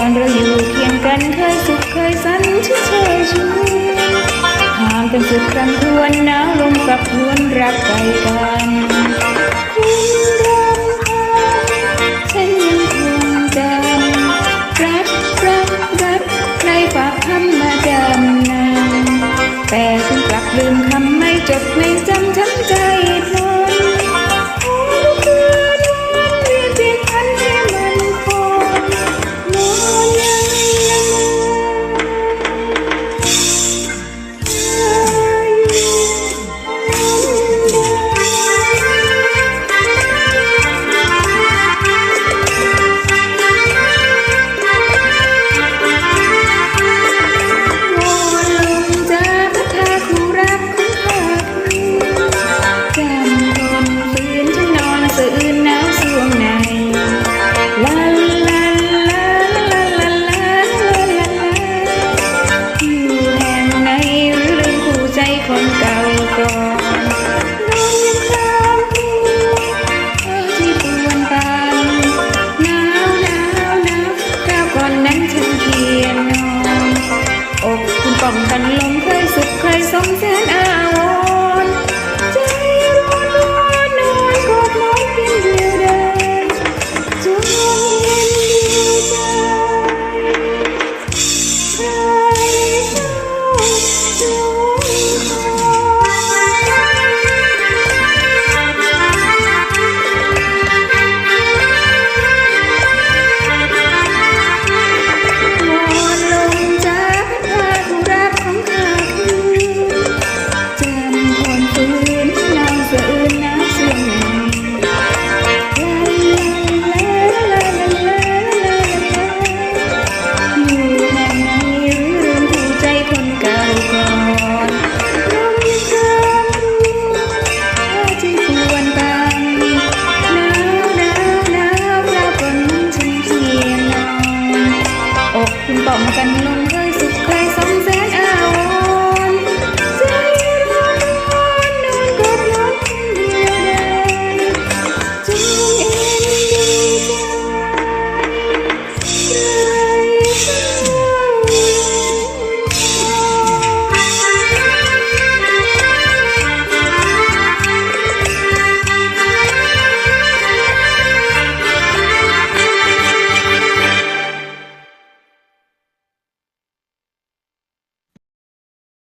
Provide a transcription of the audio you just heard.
อนเราอยู่เคียงกันเคยสุขเคยสันชื่อเชยชูนห่างกันสุดครั้งควนหนาวลมกับพวนรักไปกันแต่ ป้อมกันลมเคยสุขเคยสมเสนอา Thank you.